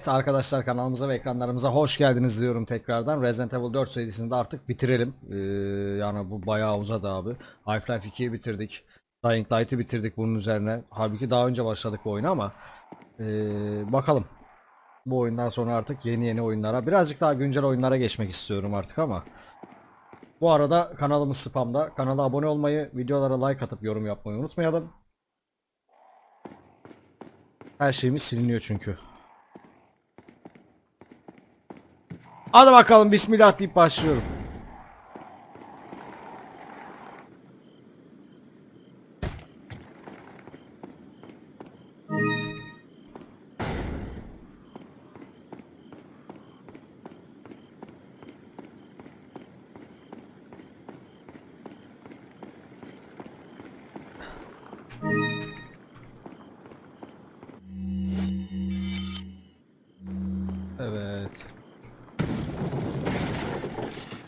Evet arkadaşlar kanalımıza ve ekranlarımıza hoş geldiniz diyorum tekrardan. Resident Evil 4 serisini de artık bitirelim. Ee, yani bu bayağı uzadı abi. Half-Life 2'yi bitirdik. Dying Light'ı bitirdik bunun üzerine. Halbuki daha önce başladık bu oyuna ama ee, bakalım. Bu oyundan sonra artık yeni yeni oyunlara, birazcık daha güncel oyunlara geçmek istiyorum artık ama. Bu arada kanalımız spamda. Kanala abone olmayı, videolara like atıp yorum yapmayı unutmayalım. Her şeyimiz siliniyor çünkü. Hadi bakalım bismillah deyip başlıyorum.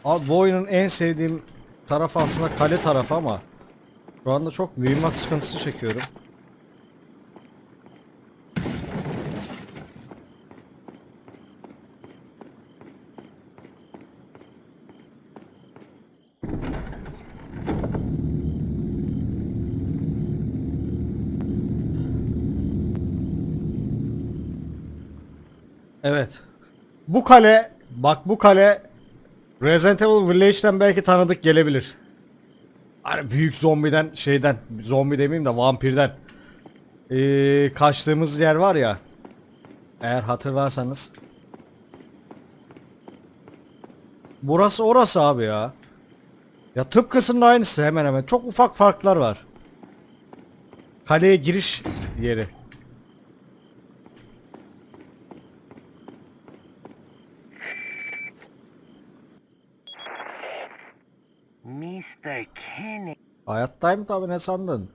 Abi bu oyunun en sevdiğim tarafı aslında kale tarafı ama şu anda çok mühimmat sıkıntısı çekiyorum. Evet. Bu kale, bak bu kale Resident Evil Village'den belki tanıdık gelebilir. Hani büyük zombiden şeyden, zombi demeyeyim de vampirden. Ee, kaçtığımız yer var ya. Eğer hatırlarsanız. Burası orası abi ya. Ya tıpkısının aynısı hemen hemen. Çok ufak farklar var. Kaleye giriş yeri. Mr. Kennedy. Hayattayım tabi ne sandın?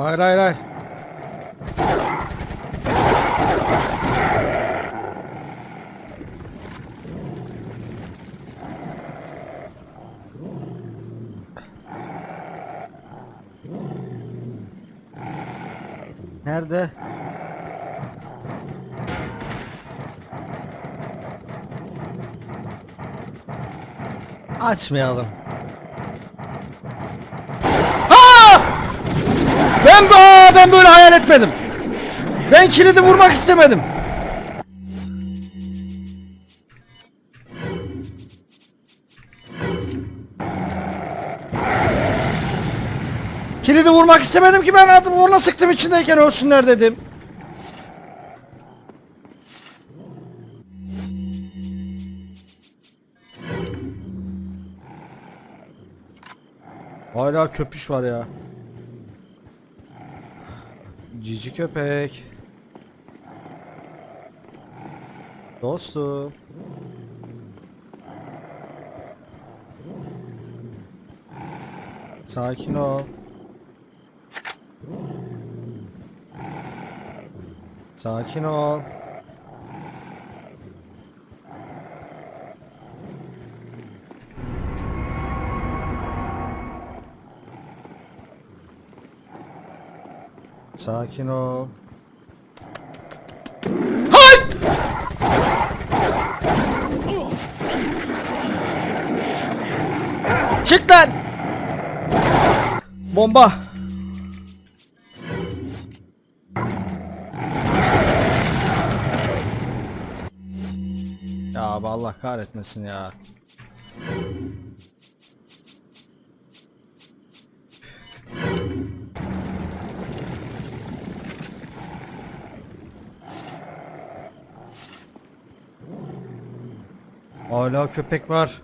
Hayır hayır hayır. Nerede? Açmayalım. Ben Aa, ben böyle hayal etmedim. Ben kilidi vurmak istemedim. Kilidi vurmak istemedim ki ben adım orla sıktım içindeyken ölsünler dedim. Hala köpüş var ya. Cici köpek. Dostum. Sakin ol. Sakin ol. Sakin ol. Hay! Çık lan! Bomba! Ya Allah kahretmesin ya. Hala köpek var.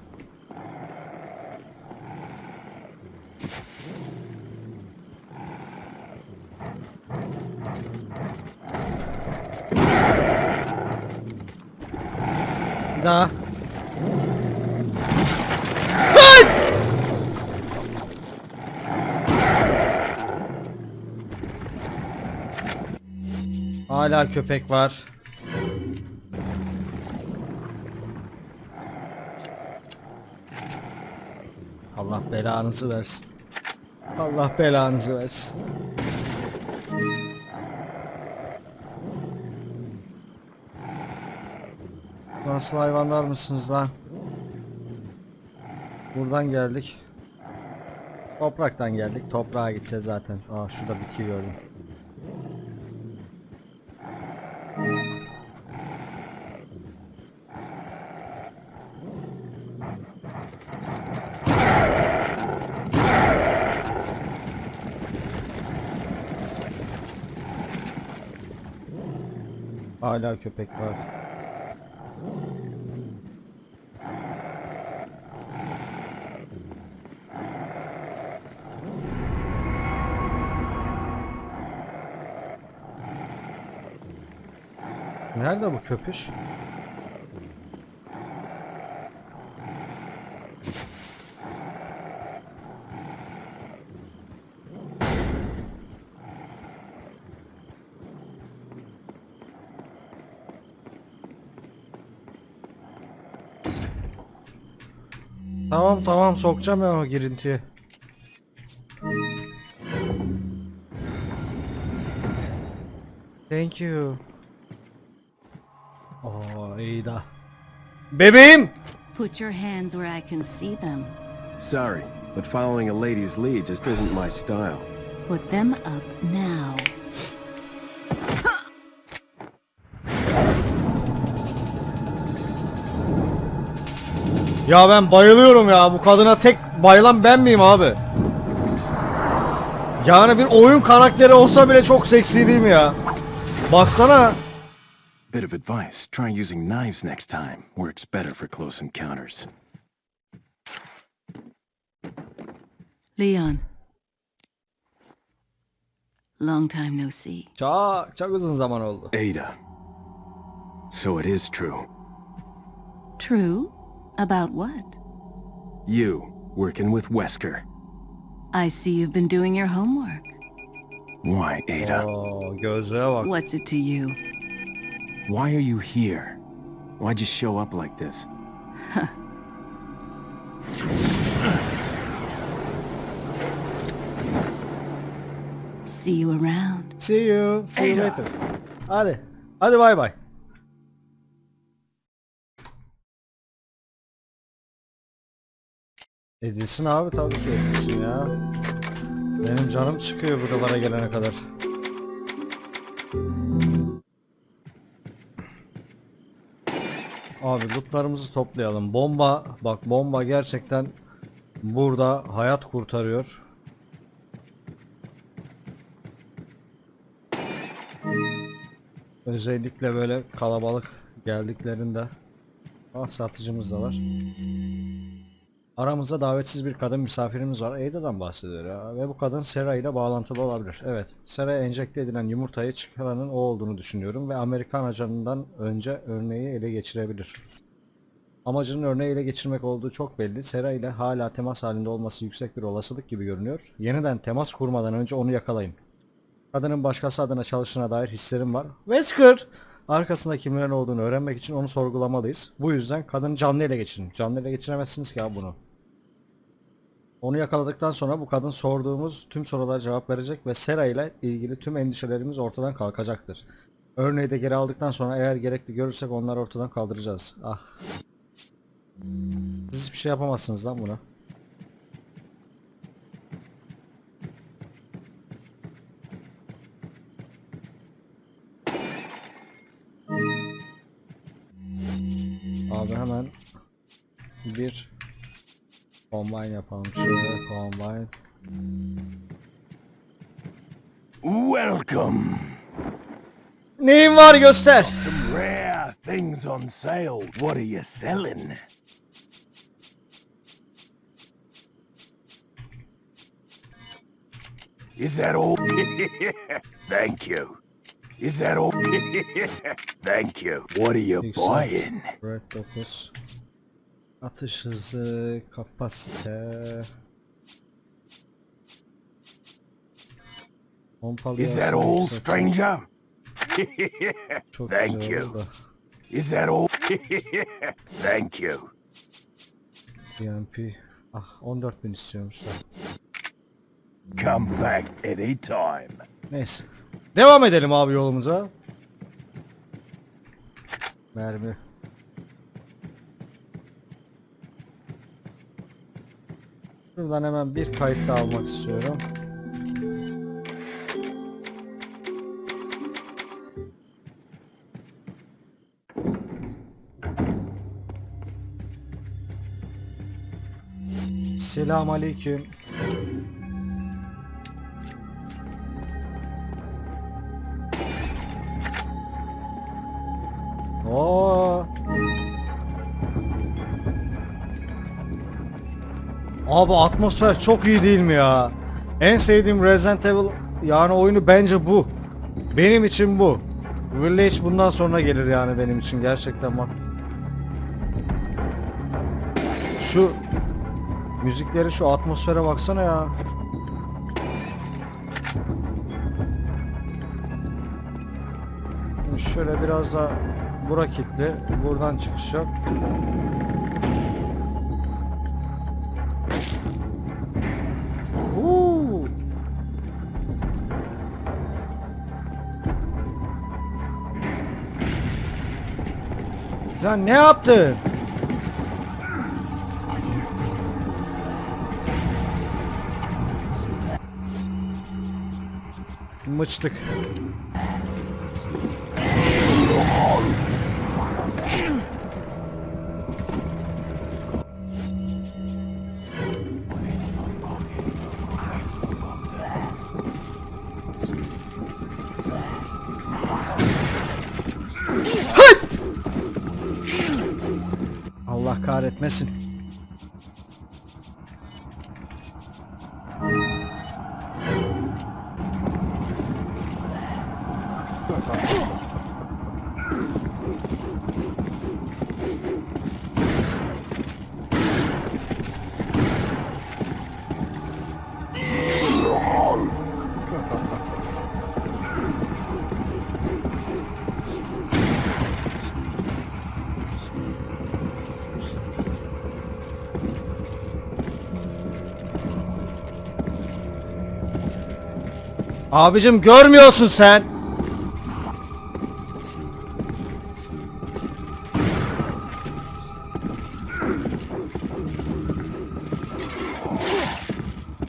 Bir daha. Hala köpek var. Allah belanızı versin. Allah belanızı versin. Nasıl hayvanlar mısınız lan? Buradan geldik. Topraktan geldik. Toprağa gideceğiz zaten. Aa şurada bitki gördüm. Hala köpek var. Nerede bu köpüş? Tamam sokacağım ya o girintiye. Thank you. Oo iyi da. Bebeğim! Put your hands where I can see them. Sorry, but following a lady's lead just isn't my style. Put them up now. Ya ben bayılıyorum ya. Bu kadına tek bayılan ben miyim abi? Yani bir oyun karakteri olsa bile çok seksi değil mi ya? Baksana. Bit of advice, try using knives next time. Works better for close encounters. Leon. Long time no see. Çok çok uzun zaman oldu. Ada. So it is true. True? About what? You, working with Wesker. I see you've been doing your homework. Why, Ada? Oh, gözlüğe bak. What's it to you? Why are you here? Why'd you show up like this? See you around. See you. See you later. Hadi. Hadi bay bay. Edilsin abi tabii ki edilsin ya. Benim canım çıkıyor buralara gelene kadar. Abi lootlarımızı toplayalım. Bomba, bak bomba gerçekten burada hayat kurtarıyor. Özellikle böyle kalabalık geldiklerinde Ah satıcımız da var. Aramızda davetsiz bir kadın misafirimiz var. Ada'dan bahsediyor ya. Ve bu kadın Sera ile bağlantılı olabilir. Evet. Sera'ya enjekte edilen yumurtayı çıkaranın o olduğunu düşünüyorum. Ve Amerikan ajanından önce örneği ele geçirebilir. Amacının örneği ele geçirmek olduğu çok belli. Sera ile hala temas halinde olması yüksek bir olasılık gibi görünüyor. Yeniden temas kurmadan önce onu yakalayın. Kadının başkası adına çalıştığına dair hislerim var. Wesker! Arkasında kimlerin olduğunu öğrenmek için onu sorgulamalıyız. Bu yüzden kadını canlı ele geçirin. Canlı ele geçiremezsiniz ki abi bunu. Onu yakaladıktan sonra bu kadın sorduğumuz tüm sorulara cevap verecek ve Sera ile ilgili tüm endişelerimiz ortadan kalkacaktır. Örneği de geri aldıktan sonra eğer gerekli görürsek onları ortadan kaldıracağız. Ah. Siz hiçbir şey yapamazsınız lan buna. Abi hemen bir combine yapalım şöyle combine. Welcome! Neyin var göster. Some rare things on sale. What are you selling? Is that all? Thank you. Is that all? Thank you. What are you Yüksek. buying? Red 9. Atış hızı, kapasite. Pompalı Is that all, stranger? Çok Thank güzel you. oldu. Is that all? Thank you. BMP. Ah 14.000 istiyormuşlar. Come back anytime. Neyse. Devam edelim abi yolumuza. Mermi. Şuradan hemen bir kayıt daha almak istiyorum. Selam aleyküm. Abi atmosfer çok iyi değil mi ya? En sevdiğim Resident Evil yani oyunu bence bu. Benim için bu. Village bundan sonra gelir yani benim için gerçekten bak. Şu müzikleri şu atmosfere baksana ya. Şöyle biraz da bura kilitli. Buradan çıkış yok. Ya ne yaptın? Mıçtık. Allah kahretmesin. Abicim görmüyorsun sen.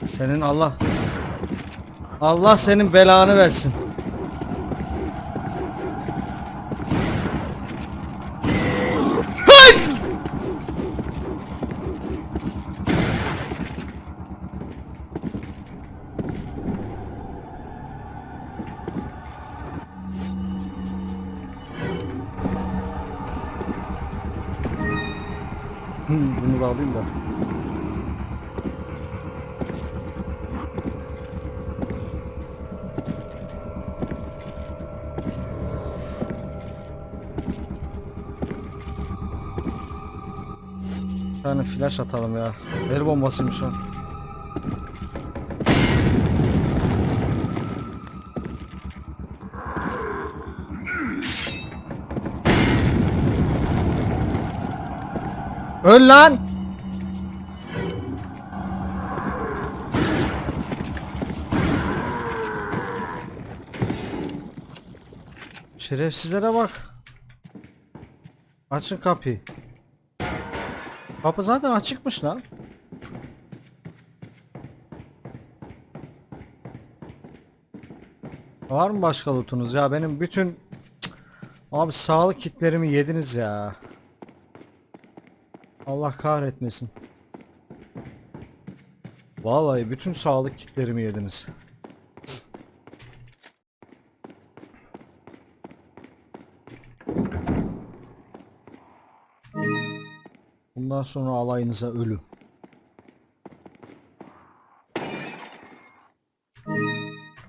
Senin Allah Allah senin belanı versin. Bunu da alayım da. Bir tane flash atalım ya. El bombasıymış o. Öl lan! Şerefsizlere bak. Açın kapıyı. Kapı zaten açıkmış lan. Var mı başka lootunuz ya? Benim bütün abi sağlık kitlerimi yediniz ya. Allah kahretmesin. Vallahi bütün sağlık kitlerimi yediniz. Bundan sonra alayınıza ölüm.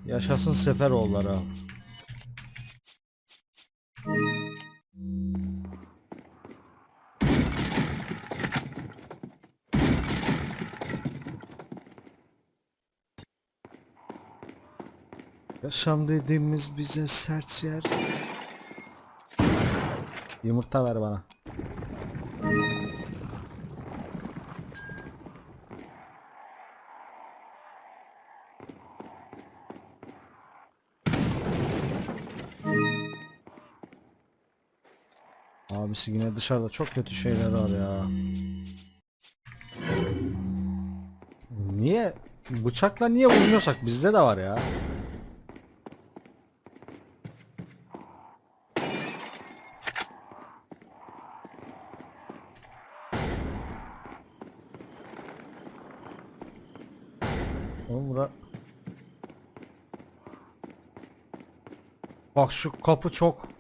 Yaşasın Seferoğulları. Yaşam dediğimiz bize sert yer. Yumurta ver bana. Abisi yine dışarıda çok kötü şeyler var ya. Niye? Bıçakla niye vurmuyorsak bizde de var ya. Oğlum. Bak şu kapı çok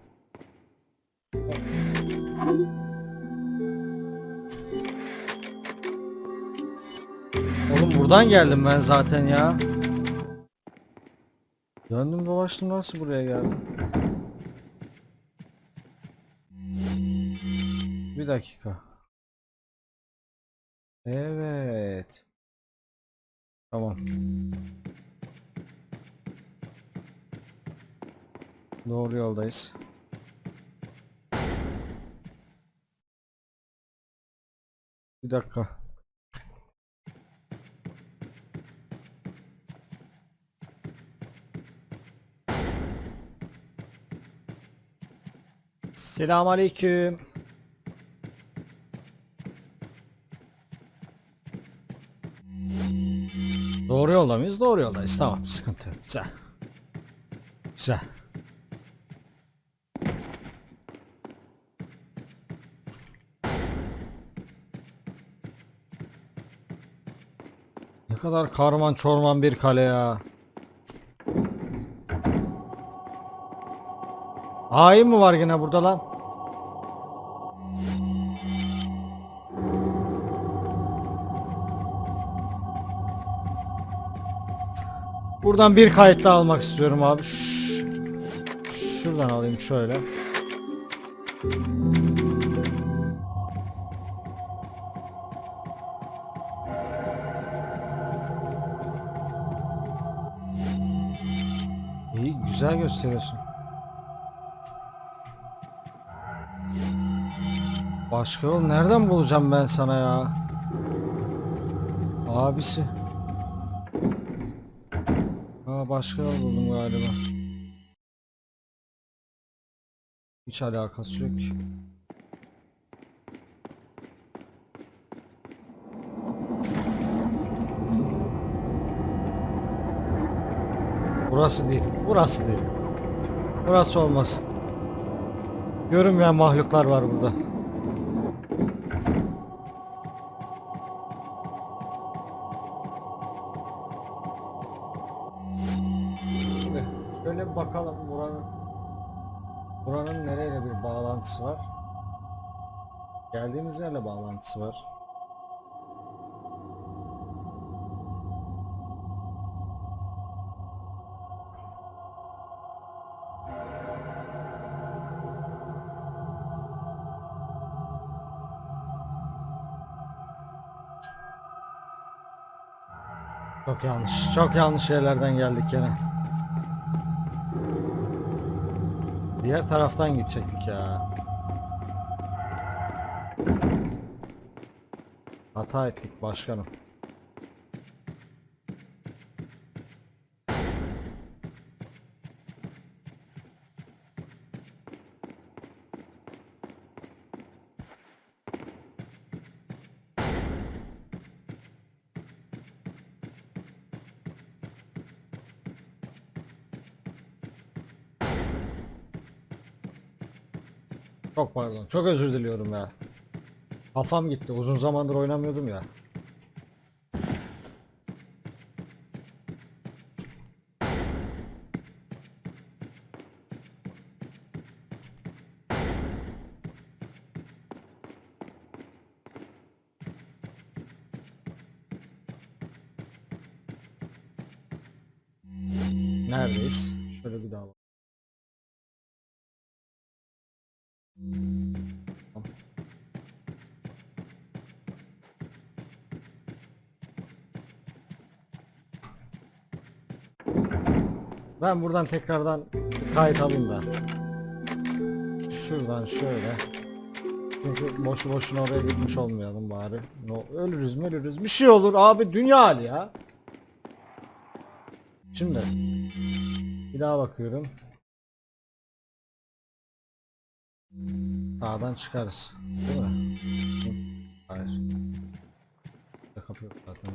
buradan geldim ben zaten ya. Döndüm dolaştım nasıl buraya geldim? Bir dakika. Evet. Tamam. Doğru yoldayız. Bir dakika. Selamünaleyküm. Doğru yolda mıyız? Doğru yoldayız. Tamam, sıkıntı yok. Güzel. Güzel. Ne kadar karman çorman bir kale ya. Hain mi var yine burada lan? Buradan bir kayıt daha almak istiyorum abi. Ş- Şuradan alayım şöyle. İyi güzel gösteriyorsun. Başka yol nereden bulacağım ben sana ya? Abisi. Ha başka yol buldum galiba. Hiç alakası yok. Burası değil. Burası değil. Burası olmaz. Görünmeyen mahluklar var burada. Bağlantısı var. Çok yanlış. Çok yanlış yerlerden geldik gene. Diğer taraftan gidecektik ya. Hata ettik başkanım. Çok pardon. Çok özür diliyorum ya. Kafam gitti. Uzun zamandır oynamıyordum ya. Ben buradan tekrardan kayıt alayım da. Şuradan şöyle. Çünkü boşu boşuna oraya gitmiş olmayalım bari. No, ölürüz mü ölürüz. Bir şey olur abi dünya hali ya. Şimdi bir daha bakıyorum. Sağdan çıkarız. Değil mi? Hayır. Kapı yok zaten.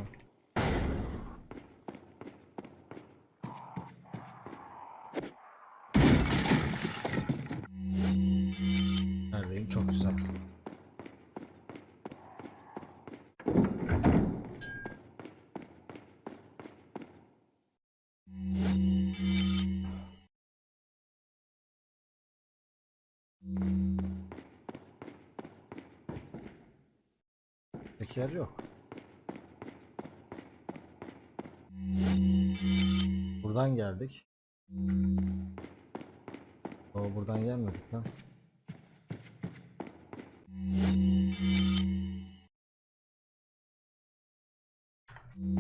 Yer yok. Buradan geldik. O buradan gelmedik lan.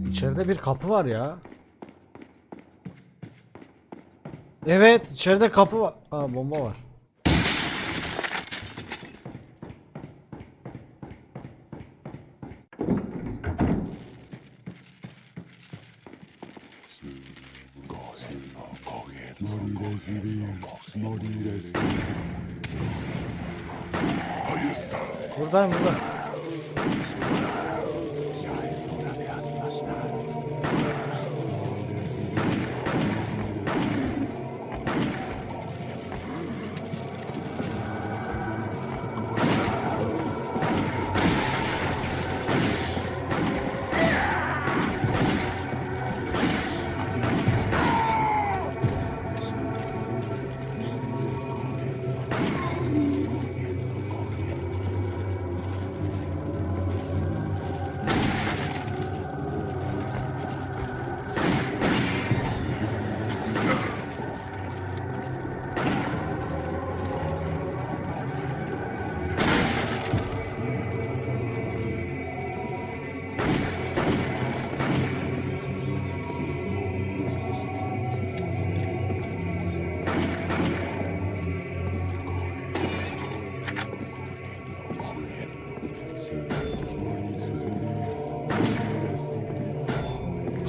İçeride bir kapı var ya. Evet, içeride kapı var. Ha bomba var. Buradan buradan.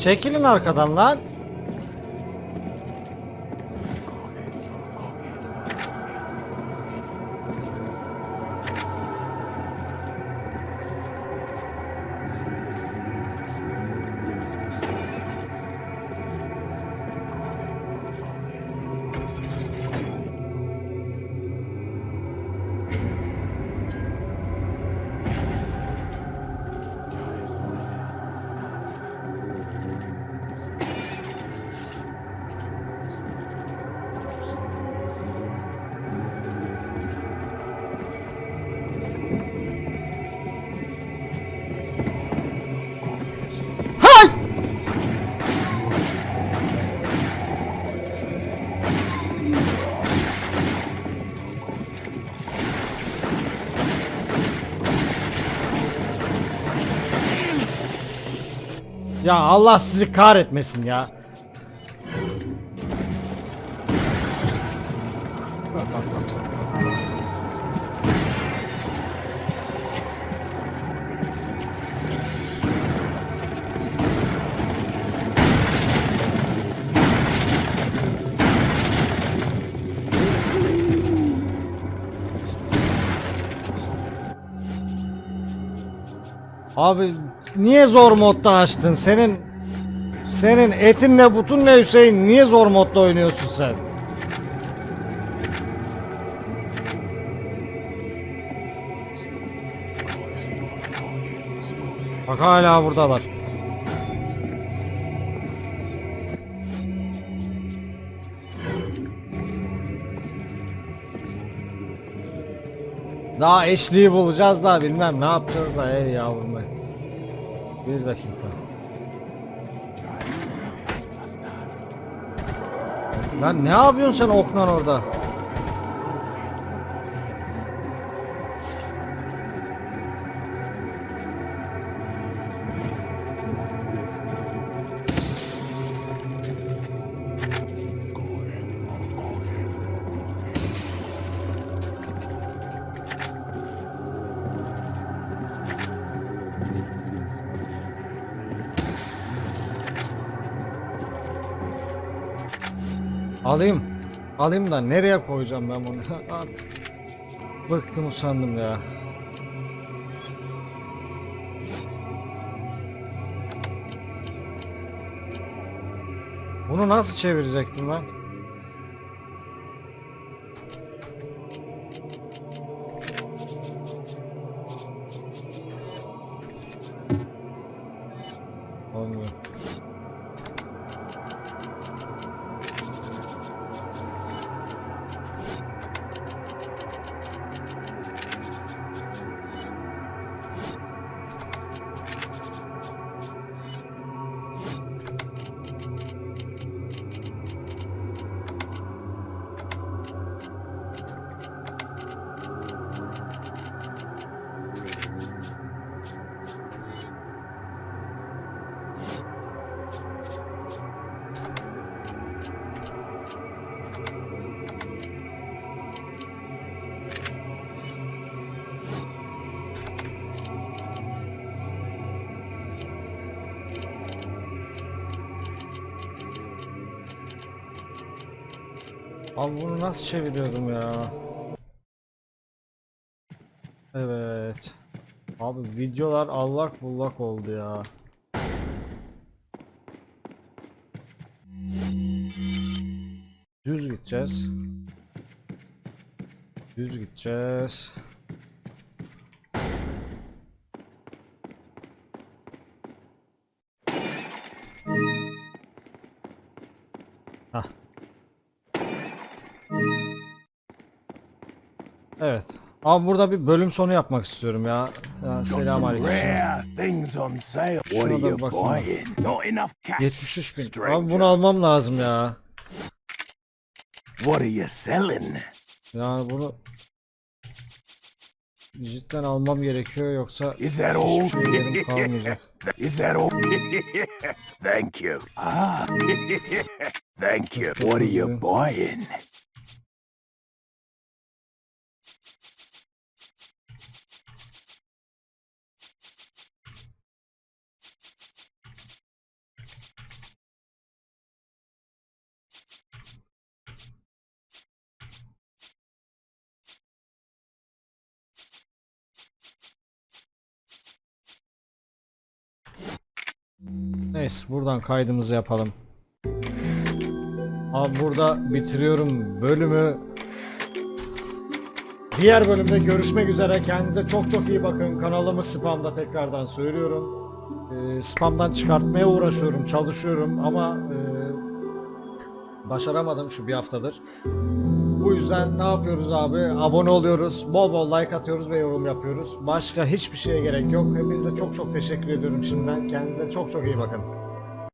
Çekilin arkadan lan. Ya Allah sizi kahretmesin ya. Abi niye zor modda açtın? Senin senin etin ne butun ne Hüseyin? Niye zor modda oynuyorsun sen? Bak hala buradalar. Daha eşliği bulacağız da bilmem ne yapacağız da ey yavrum ey. Bir dakika. Lan ne yapıyorsun sen oklan orada? Alayım. Alayım da nereye koyacağım ben bunu? Bıktım usandım ya. Bunu nasıl çevirecektim ben? Abi bunu nasıl çeviriyordum ya? Evet. Abi videolar allak bullak oldu ya. Düz gideceğiz. Düz gideceğiz. Abi burada bir bölüm sonu yapmak istiyorum ya. ya selam aleyküm. Şuna da bakayım. buying? Not enough cash. 73 bin. Abi bunu almam lazım ya. What are you selling? Yani bunu cidden almam gerekiyor yoksa Is that all? hiçbir şey yerim kalmayacak. Is that all? Thank you. Ah. Thank you. What are you buying? Neyse buradan kaydımızı yapalım. Abi burada bitiriyorum bölümü. Diğer bölümde görüşmek üzere. Kendinize çok çok iyi bakın. Kanalımız spamda tekrardan söylüyorum. Ee, spamdan çıkartmaya uğraşıyorum, çalışıyorum ama e, başaramadım şu bir haftadır. Yüzden ne yapıyoruz abi? Abone oluyoruz, bol bol like atıyoruz ve yorum yapıyoruz. Başka hiçbir şeye gerek yok. Hepinize çok çok teşekkür ediyorum şimdiden. Kendinize çok çok iyi bakın.